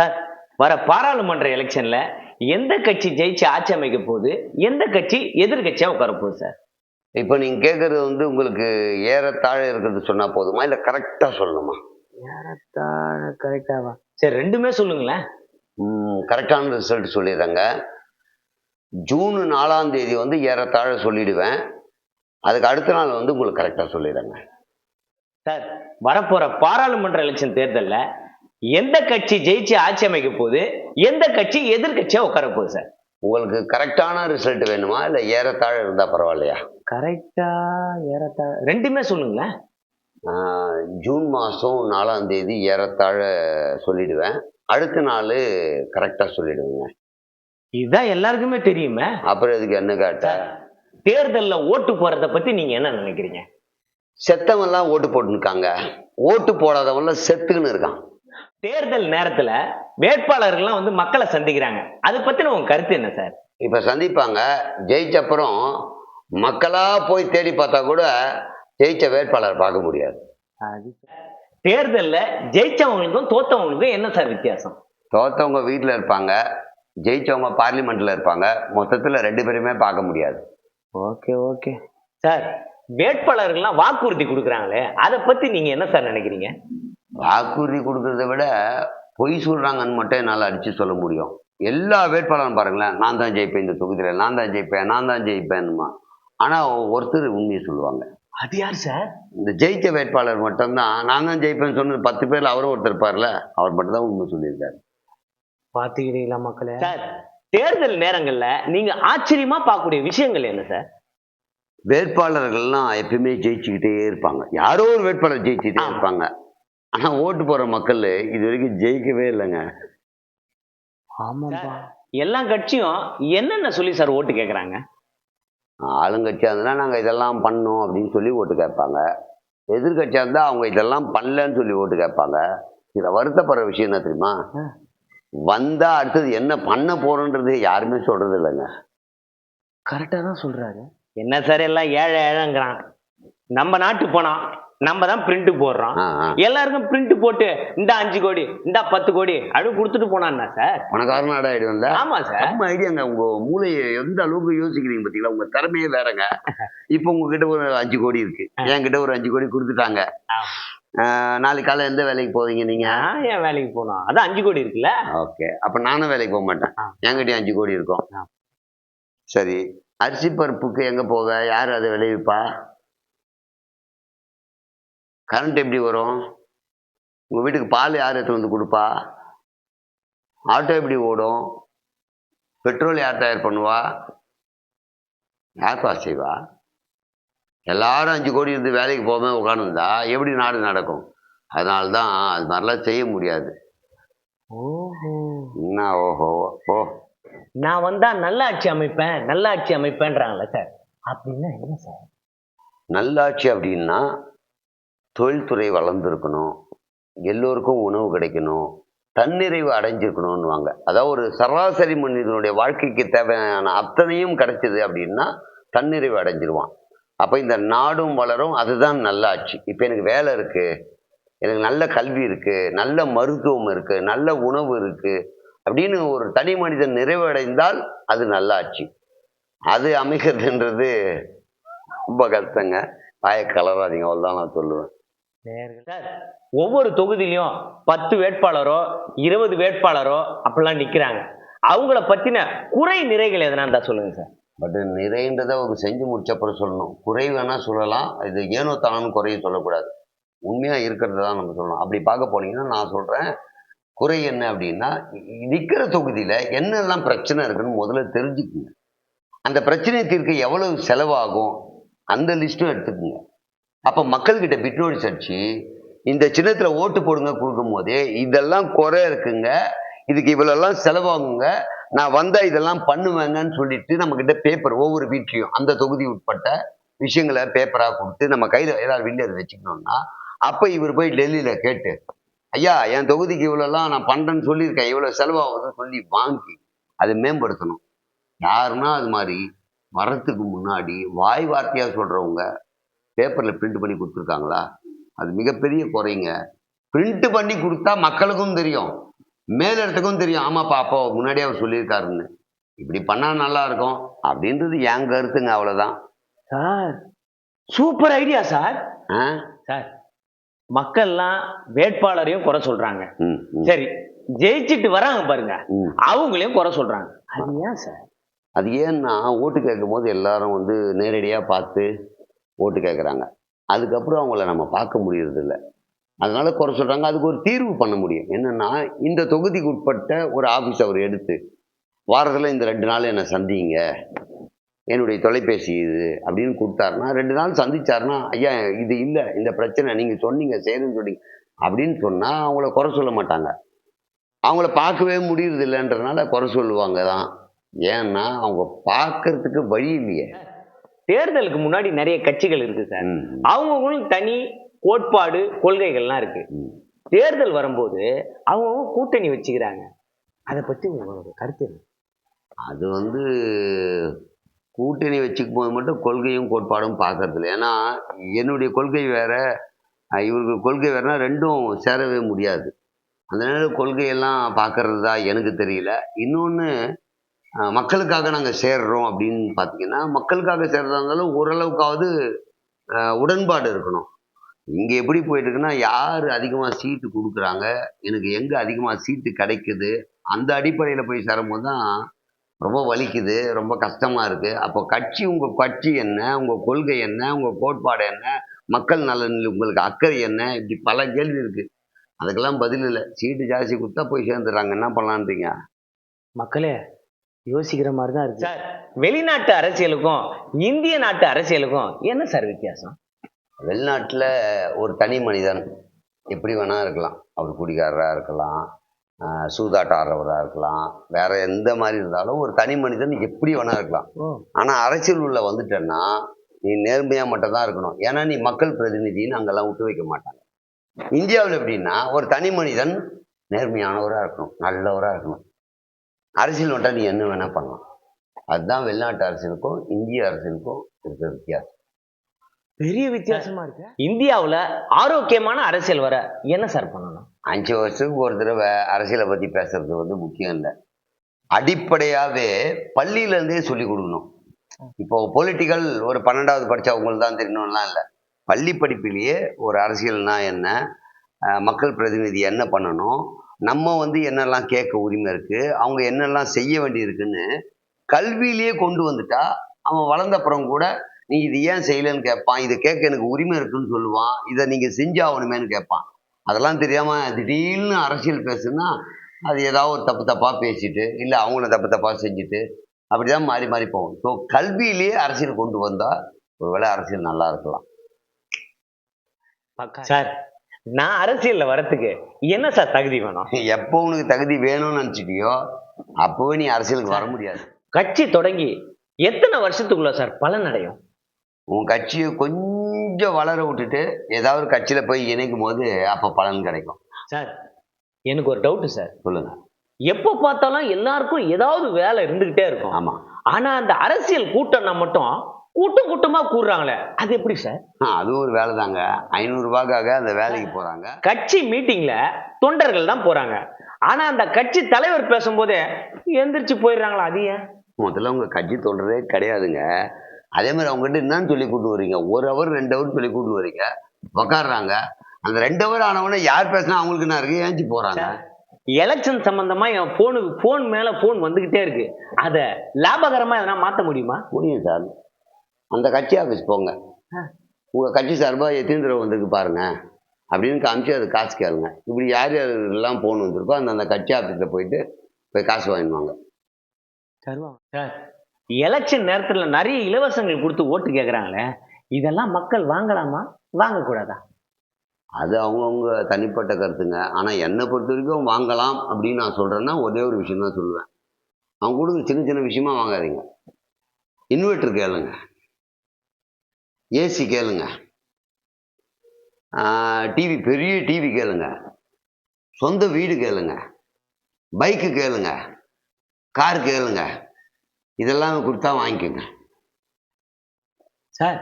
Sir வர பாராளுமன்ற எலெக்ஷன்ல எந்த கட்சி ஜெயிச்சு ஆட்சி அமைக்க போகுது? எந்த கட்சி எதிர்கட்சியா உட்கார போகுது சார்? இப்போ நீங்க கேட்கறது வந்து உங்களுக்கு ஏறத்தாழ இருக்கிறது சொன்னா போதுமா? இல்ல கரெக்டா சொல்லணுமா? கரெக்டாவா சரி ரெண்டுமே சொல்லுங்களேன். கரெக்டான ரிசல்ட் சொல்லிடுறேங்க. ஜூன் நாலாம் தேதி வந்து ஏறத்தாழ சொல்லிடுவேன். அதுக்கு அடுத்த நாள் வந்து உங்களுக்கு கரெக்டாக சொல்லிடுறேங்க. சார் வரப்போற பாராளுமன்ற எலெக்ஷன் தேர்தல்ல எந்த கட்சி ஜெயிச்சு ஆட்சி அமைக்க போகுது? எந்த கட்சி எதிர்கட்சியா உட்கார போகுது சார்? உங்களுக்கு கரெக்டான ரிசல்ட் வேணுமா? இல்லை ஏறத்தாழ இருந்தால் பரவாயில்லையா? கரெக்டா ஏறத்தா ரெண்டுமே சொல்லுங்களேன். ஜூன் மாதம் நாலாம் தேதி ஏறத்தாழ சொல்லிடுவேன். அடுத்த நாள் கரெக்டாக சொல்லிடுவேங்க. இதுதான் எல்லாருக்குமே தெரியுமே. அப்புறம் இதுக்கு என்ன கேட்ட? தேர்தல்ல ஓட்டு போறத பத்தி நீங்க என்ன நினைக்கிறீங்க? செத்தவன்லாம் ஓட்டு போட்டுருக்காங்க ஓட்டு போடாதவன்லாம் செத்துக்குன்னு இருக்கான். தேர்தல் நேரத்துல வேட்பாளர்கள்லாம் வந்து மக்களை சந்திக்கிறாங்க. அதை பத்தின உங்க கருத்து என்ன சார்? இப்போ சந்திப்பாங்க ஜெயிச்ச அப்புறம் மக்களாக போய் தேடி பார்த்தா கூட ஜெயிச்ச வேட்பாளர் பார்க்க முடியாது. தேர்தல்ல ஜெயிச்சவங்களுக்கும் தோத்தவங்களுக்கும் என்ன சார் வித்தியாசம்? தோத்தவங்க வீட்டில் இருப்பாங்க ஜெயிச்சவங்க பார்லிமெண்ட்டில் இருப்பாங்க மொத்தத்தில் ரெண்டு பேருமே பார்க்க முடியாது. Okay okay. சார் வேட்பாளர்கள்லாம் வாக்குறுதி கொடுக்குறாங்களே அதை பத்தி நீங்க என்ன சார் நினைக்கிறீங்க? வாக்குறுதி கொடுக்கறத விட பொய் சொல்கிறாங்கன்னு மட்டும் என்னால் அடித்து சொல்ல முடியும். எல்லா வேட்பாளரும் பாருங்களேன் நான் தான் ஜெயிப்பேன் இந்த தொகுதியில் நான் தான் ஜெயிப்பேன் நான் தான் ஜெயிப்பேன்னுமா? ஆனால் ஒருத்தர் உண்மையை சொல்லுவாங்க. அது யார் சார்? இந்த ஜெயிச்ச வேட்பாளர் மட்டும்தான் நான் தான் ஜெயிப்பேன்னு சொன்னது பத்து பேர்ல அவரும் ஒருத்தர் இருப்பார்ல அவர் மட்டும் தான் உண்மை சொல்லியிருக்காரு. பாத்துக்கிறீங்களா மக்களே. சார் தேர்தல் நேரங்கள்ல நீங்க ஆச்சரியமா பார்க்கக்கூடிய விஷயங்கள் என்ன சார்? வேட்பாளர்கள்லாம் எப்பயுமே ஜெயிச்சுக்கிட்டே இருப்பாங்க. யாரோ ஒரு வேட்பாளர் ஜெயிச்சுக்கிட்டே ஆமா. இருப்பாங்க. ஆனா ஓட்டு போற மக்கள் இது வரைக்கும் ஜெயிக்கவே இல்லைங்க. ஆமாப்பா எல்லா கட்சியும் என்னென்ன சொல்லி சார் ஓட்டு கேக்குறாங்க? ஆளுங்கட்சியாக இருந்தால் நாங்கள் இதெல்லாம் பண்ணோம் அப்படின்னு சொல்லி ஓட்டு கேட்பாங்க. எதிர்கட்சியாக இருந்தால் அவங்க இதெல்லாம் பண்ணலன்னு சொல்லி ஓட்டு கேட்பாங்க. இதில் வருத்தப்படுற விஷயம் என்ன தெரியுமா? ஆ. வந்தா அடுத்தது என்ன பண்ண போறோன்றது யாருமே சொல்றது இல்லைங்க. கரெக்டா தான் சொல்றாரு. என்ன சார் எல்லாம் ஏழை ஏழைங்கிறான். நம்ம நாட்டு போனோம் நம்ம தான் பிரிண்ட் போடுறோம். எல்லாருக்கும் பிரிண்ட் போட்டு இந்த அஞ்சு கோடி இந்த பத்து கோடி அப்படி கொடுத்துட்டு போனான்னா சார்? பணக்காரன் நாடு ஆயிடும்ல? ஆமா சார். நம்ம ஐடியாங்க. உங்க மூளையை எந்த அளவுக்கு யோசிக்கிறீங்க பாத்தீங்களா உங்க திறமையே வேறங்க. இப்போ உங்ககிட்ட ஒரு அஞ்சு கோடி இருக்கு. என்கிட்ட ஒரு அஞ்சு கோடி கொடுத்துட்டாங்க. நாளைக்கு காலை எந்த வேலைக்கு போவீங்க நீங்க? ஏன் வேலைக்கு போனோம் அதான் அஞ்சு கோடி இருக்குல்ல? ஓகே. அப்ப நானும் வேலைக்கு போக மாட்டேன். என்கிட்டயும் அஞ்சு கோடி இருக்கும். சரி. அரிசி பருப்புக்கு எங்க போக? யார் அதை விளைவிப்பா? கரண்ட் எப்படி வரும்? உங்க வீட்டுக்கு பால் யார் எடுத்து வந்து கொடுப்பா? ஆட்டோ எப்படி ஓடும்? பெட்ரோல் யார் தயார் பண்ணுவா? யார்ப்பா செய்வா? எல்லாரும் அஞ்சு கோடி இருந்து வேலைக்கு போகாம உட்காந்துருந்தா எப்படி நாடு நடக்கும்? அதனால தான் அது மாதிரிலாம் செய்ய முடியாது. ஓஹோ. என்ன? ஓஹோ. ஓ. நான் வந்தா நல்லாட்சி அமைப்பேன் நல்லாட்சி அமைப்பேன்றாங்கல்ல சார். அப்படின்னா என்ன சார்? நல்லாட்சி அப்படின்னா தொழில்துறை வளர்ந்துருக்கணும். எல்லோருக்கும் உணவு கிடைக்கணும். தன்னிறைவு அடைஞ்சிருக்கணும்னுவாங்க. அதாவது ஒரு சராசரி மனிதனுடைய வாழ்க்கைக்கு தேவையான அத்தனையும் கிடைச்சிது அப்படின்னா தன்னிறைவு அடைஞ்சிருவான். அப்போ இந்த நாடும் வளரும் அதுதான் நல்லாட்சி இப்போ எனக்கு வேலை இருக்குது எனக்கு நல்ல கல்வி இருக்குது நல்ல மருத்துவம் இருக்குது நல்ல உணவு இருக்குது அப்படின்னு ஒரு தனி மனிதன் நிறைவடைந்தால் அது நல்லாட்சி அது அமைகிறதுன்றது ரொம்ப கஷ்டங்க. வாயை கலராதிங்க. அவ்வளோதான் நான் சொல்லுவேன். சார் ஒவ்வொரு தொகுதியிலையும் பத்து வேட்பாளரோ இருபது வேட்பாளரோ அப்படிலாம் நிக்கிறாங்க. அவங்கள பத்தின குறை நிறைகள் எதனா இருந்தா சொல்லுங்க சார். பட் நிறைன்றதை அவங்க செஞ்சு முடிச்ச அப்புறம் சொல்லணும். குறை வேணா சொல்லலாம். இது ஏனோ தானு குறைய சொல்லக்கூடாது. உண்மையா இருக்கிறத தான் நம்ம சொல்லணும். அப்படி பார்க்க போனீங்கன்னா நான் சொல்றேன் குறை என்ன அப்படின்னா நிக்கிற தொகுதியில என்னெல்லாம் பிரச்சனை இருக்குன்னு முதல்ல தெரிஞ்சுக்குங்க. அந்த பிரச்சனையை தீர்க்க எவ்வளவு செலவாகும் அந்த லிஸ்ட்டும் எடுத்துக்குங்க. அப்போ மக்கள்கிட்ட பிட் நோட்டீஸ் அடிச்சு இந்த சின்னத்தில் ஓட்டு போடுங்க கொடுக்கும் போதே இதெல்லாம் குறை இருக்குங்க இதுக்கு இவ்வளோலாம் செலவாகுங்க நான் வந்தால் இதெல்லாம் பண்ணுவேங்கன்னு சொல்லிட்டு நம்மக்கிட்ட பேப்பர் ஒவ்வொரு வீட்லேயும் அந்த தொகுதி உட்பட்ட விஷயங்களை பேப்பராக கொடுத்து நம்ம கையில் ஏதாவது வெளியே வச்சுக்கணும்னா அப்போ இவர் போய் டெல்லியில் கேட்டு ஐயா என் தொகுதிக்கு இவ்வளோலாம் நான் பண்ணுறேன்னு சொல்லியிருக்கேன் இவ்வளோ செலவாகுதுன்னு சொல்லி வாங்கி அதை மேம்படுத்தணும். யாருன்னா அது மாதிரி வரத்துக்கு முன்னாடி வாய் வார்த்தையாக சொல்கிறவங்க பேப்பர்ல பிரிண்ட் பண்ணி கொடுத்துருக்காங்களா? அது மிகப்பெரிய குறைங்க. பிரிண்ட் பண்ணி கொடுத்தா மக்களுக்கும் தெரியும். மேலிடத்துக்கும் தெரியும். ஆமாப்பா அப்போ முன்னாடியே அவர் சொல்லியிருக்காருன்னு. இப்படி பண்ணா நல்லா இருக்கும். அப்படின்றது என் கருத்துங்க அவ்வளவுதான். Sir super idea sir. ஆ? சார் மக்கள்லாம் வேட்பாளரையும் குறை சொல்றாங்க. சரி ஜெயிச்சிட்டு வராங்க பாருங்க. அவங்களையும் குறை சொல்றாங்க. அது ஏன் சார்? அது ஏன்னா ஓட்டு கேட்கும் போது எல்லாரும் வந்து நேரடியாக பார்த்து ஓட்டு கேட்குறாங்க அதுக்கப்புறம் அவங்கள நம்ம பார்க்க முடியறதில்ல. அதனால் குறை சொல்கிறாங்க அதுக்கு ஒரு தீர்வு பண்ண முடியும். என்னென்னா இந்த தொகுதிக்கு உட்பட்ட ஒரு ஆஃபீஸ் அவர் எடுத்து வாரத்தில் இந்த ரெண்டு நாள் என்னை சந்திங்க என்னுடைய தொலைபேசி இது அப்படின்னு கொடுத்தாருன்னா ரெண்டு நாள் சந்திச்சாருன்னா ஐயா இது இல்லை இந்த பிரச்சனை நீங்கள் சொன்னீங்க செய்யணும்னு சொன்னீங்க அப்படின்னு சொன்னால் அவங்கள குறை சொல்ல மாட்டாங்க. அவங்கள பார்க்கவே முடியறது இல்லைன்றனால குறை சொல்லுவாங்க தான். ஏன்னா அவங்க பார்க்கறதுக்கு வழி இல்லையே. தேர்தலுக்கு முன்னாடி நிறைய கட்சிகள் இருக்கு சார். ம், அவங்கவுங்களுக்கு தனி கோட்பாடு கொள்கைகள்லாம் இருக்கு. தேர்தல் வரும்போது அவங்க கூட்டணி வச்சுக்கிறாங்க. அதை பத்தி உங்களோட கருத்து? அது வந்து கூட்டணி வச்சுக்கும் போது மட்டும் கொள்கையும் கோட்பாடும் பார்க்கறது இல்லை ஏன்னா என்னுடைய கொள்கை வேற இவருக்கு கொள்கை வேறனா ரெண்டும் சேரவே முடியாது. அந்த நேரம் கொள்கையெல்லாம் பார்க்கறது தான் எனக்கு தெரியல. இன்னொன்று மக்களுக்காக நாங்கள் சேர்றோம் அப்படின்னு பார்த்தீங்கன்னா மக்களுக்காக சேர்றதா இருந்தாலும் ஓரளவுக்காவது உடன்பாடு இருக்கணும். இங்கே எப்படி போயிட்டுருக்குன்னா யார் அதிகமாக சீட்டு கொடுக்குறாங்க? எனக்கு எங்கே அதிகமாக சீட்டு கிடைக்குது? அந்த அடிப்படையில் போய் சேரும்போது தான் ரொம்ப வலிக்குது ரொம்ப கஷ்டமாக இருக்குது அப்போ கட்சி உங்கள் கட்சி என்ன? உங்கள் கொள்கை என்ன? உங்கள் கோட்பாடு என்ன? மக்கள் நலனில் உங்களுக்கு அக்கறை என்ன? இப்படி பல கேள்வி இருக்குது அதுக்கெல்லாம் பதில் இல்லை. சீட்டு ஜாஸ்தி கொடுத்தா போய் சேர்ந்துடுறாங்க. என்ன பண்ணலான்றீங்க மக்களே யோசிக்கிற மாதிரி தான் இருக்கு. சார் வெளிநாட்டு அரசியலுக்கும் இந்திய நாட்டு அரசியலுக்கும் என்ன சார் வித்தியாசம்? வெளிநாட்டில் ஒரு தனி மனிதன் எப்படி வேணா இருக்கலாம். அவர் குடிகாரராக இருக்கலாம் ஆஹ் சூதாட்டம் ஆடுறவராக இருக்கலாம் வேற எந்த மாதிரி இருந்தாலும் ஒரு தனி மனிதன் எப்படி வேணா இருக்கலாம். ஆனால் அரசியல் உள்ள வந்துட்டேன்னா நீ நேர்மையாக மட்டும் தான் இருக்கணும். ஏன்னா நீ மக்கள் பிரதிநிதின்னு அங்கெல்லாம் விட்டு வைக்க மாட்டாங்க. இந்தியாவில் எப்படின்னா ஒரு தனி மனிதன் நேர்மையானவராக இருக்கணும் நல்லவராக இருக்கணும். அரசியல் வந்துட்டா நீ என்ன வேணா பண்ணலாம். அதுதான் வெளிநாட்டு அரசியலுக்கும் இந்திய அரசியலுக்கும் இருக்கிற வித்தியாசம். பெரிய வித்தியாசமா இருக்கு. இந்தியாவுல ஆரோக்கியமான அரசியல் வர என்ன சார் பண்ணணும்? அஞ்சு வருஷத்துக்கு ஒரு தடவை அரசியலை பற்றி பேசுறது வந்து முக்கியம் இல்லை. அடிப்படையாகவே பள்ளியிலேருந்தே சொல்லி கொடுக்கணும். இப்போ பொலிட்டிக்கல் ஒரு பன்னெண்டாவது படித்தவங்களுக்கு தான் தெரியணும்லாம் இல்லை. பள்ளி படிப்பிலேயே ஒரு அரசியல்னா என்ன? மக்கள் பிரதிநிதி என்ன பண்ணணும்? நம்ம வந்து என்னெல்லாம் கேட்க உரிமை இருக்குது அவங்க என்னெல்லாம் செய்ய வேண்டியிருக்குன்னு கல்வியிலேயே கொண்டு வந்துட்டா அவன் வளர்ந்தப்புறம் கூட நீ இது ஏன் செய்யலைன்னு கேட்பான் இதை கேட்க எனக்கு உரிமை இருக்குன்னு சொல்லுவான் இதை நீங்கள் செஞ்சாகணுமேன்னு கேட்பான். அதெல்லாம் தெரியாம திடீர்னு அரசியல் பேசுனா அது ஏதாவது ஒரு தப்பு தப்பா பேசிட்டு இல்லை அவங்கள தப்பு தப்பா செஞ்சுட்டு அப்படிதான் மாறி மாறி போகும். ஸோ கல்வியிலேயே அரசியல் கொண்டு வந்தா ஒருவேளை அரசியல் நல்லா இருக்கலாம். சார் நான் அரசியல்ல வரத்துக்கு என்ன சார் தகுதி வேணும்? எப்போ உனக்கு தகுதி வேணும்னு நினச்சிட்டியோ அப்போவே நீ அரசியலுக்கு வர முடியாது. கட்சி தொடங்கி எத்தனை வருஷத்துக்குள்ள சார் பலன் அடையும்? உன் கட்சியை கொஞ்சம் வளர விட்டுட்டு ஏதாவது ஒரு கட்சியில போய் இணைக்கும் போது அப்போ பலன் கிடைக்கும். சார் எனக்கு ஒரு டவுட் சார். சொல்லுங்க. எப்போ பார்த்தாலும் எல்லாருக்கும் ஏதாவது வேலை இருந்துகிட்டே இருக்கும். ஆமா. ஆனா அந்த அரசியல் கூட்டம்னா மட்டும் கூட்டம் கூட்டமா கூடுறாங்களே. அது எப்படி சார்? ஆ, அது ஒரு வேலை தாங்க ஐநூறுரூபாக்காக அந்த வேலைக்கு போறாங்க. கட்சி மீட்டிங்ல தொண்டர்கள் தான் போறாங்க. ஆனா அந்த கட்சி தலைவர் பேசும்போதே எந்திரிச்சு போயிடுறாங்களா அது ஏன்? முதல்ல உங்க கட்சி தொண்டரே கிடையாதுங்க. அதே மாதிரி அவங்ககிட்ட என்னன்னு சொல்லி கூட்டு வரீங்க ஒரு ஹவர் ரெண்டு ஹவர் சொல்லி கூட்டு வரீங்க உக்காடுறாங்க அந்த ரெண்டு ஹவர் ஆனவொடனே யார் பேசினா அவங்களுக்கு என்ன இருக்கு? ஏஞ்சி போறாங்க. எலெக்ஷன் சம்பந்தமா என் போனுக்கு போன் மேல போன் வந்துகிட்டே இருக்கு. அத லாபகரமா எதனா மாத்த முடியுமா? முடியும் சார். அந்த கட்சி ஆஃபீஸ் போங்க. ஆ. உங்க கட்சி சார்பாக எத்தனை தடவை வந்திருக்கு பாருங்க. அப்படின்னு காமிச்சு அது காசு கேளுங்க. இப்படி யார் யாரெல்லாம் போன் வந்திருக்கோ அந்த அந்த கட்சி ஆஃபீஸில் போயிட்டு போய் காசு வாங்கிடுவாங்க சார் எலெக்ஷன் நேரத்துல நிறைய இலவசங்கள் கொடுத்து ஓட்டு கேக்குறாங்களே இதெல்லாம் மக்கள் வாங்கலாமா? வாங்கக்கூடாதா? அது அவங்கவுங்க தனிப்பட்ட கருத்துங்க. ஆனால் என்னை பொறுத்த வரைக்கும் வாங்கலாம் அப்படின்னு நான் சொல்கிறேன்னா ஒரே ஒரு விஷயம் தான் சொல்லுவேன். அவங்க கொடுக்குற சின்ன சின்ன விஷயமா வாங்காதீங்க. இன்வெர்டர் கேளுங்க. ஏசி கேளுங்க. டிவி பெரிய டிவி கேளுங்க. சொந்த வீடு கேளுங்க. பைக்கு கேளுங்க. கார் கேளுங்க. இதெல்லாம் கொடுத்தா வாங்கிக்கோங்க. சார்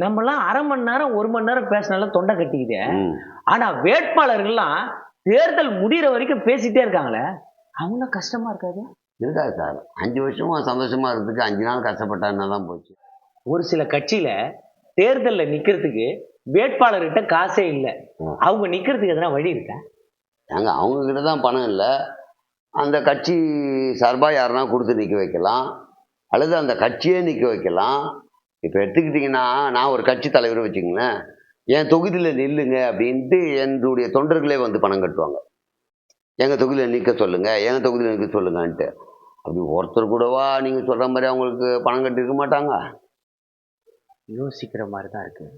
நம்மலாம் அரை மணி நேரம் ஒரு மணி நேரம் பேசினாலும் தொண்டை கட்டிக்குது. ஆனா வேட்பாளர்கள்லாம் தேர்தல் முடியிற வரைக்கும் பேசிட்டே இருக்காங்களே. அவங்க கஷ்டமா இருக்காது? இருக்காது சார். அஞ்சு வருஷமா சந்தோஷமா இருக்கிறதுக்கு அஞ்சு நாள் கஷ்டப்பட்டான்னா தான் போச்சு? ஒரு சில கட்சியில தேர்தல்ல நிக்கிறதுக்கு வேட்பாளர்கிட்ட காசே இல்லை. அவங்க நிக்கிறதுக்கு எதனா வழி இருக்கா? ஏங்க அவங்க கிட்ட தான் பணம் இல்லை. அந்த கட்சி சார்பாக யாருன்னா கொடுத்து நிற்க வைக்கலாம். அல்லது அந்த கட்சியே நிற்க வைக்கலாம். இப்போ எடுத்துக்கிட்டிங்கன்னா நான் ஒரு கட்சி தலைவர் வச்சுங்களேன் என் தொகுதியில் நில்லுங்க அப்படின்ட்டு என்னுடைய தொண்டர்களே வந்து பணம் கட்டுவாங்க. எங்கள் தொகுதியில் நிற்க சொல்லுங்கள் எங்கள் தொகுதியில் நிற்க சொல்லுங்கன்ட்டு. அப்படி ஒருத்தர் கூடவா நீங்கள் சொல்கிற மாதிரி அவங்களுக்கு பணம் கட்டியிருக்க மாட்டாங்க. யோசிக்கிற மாதிரி தான் இருக்குது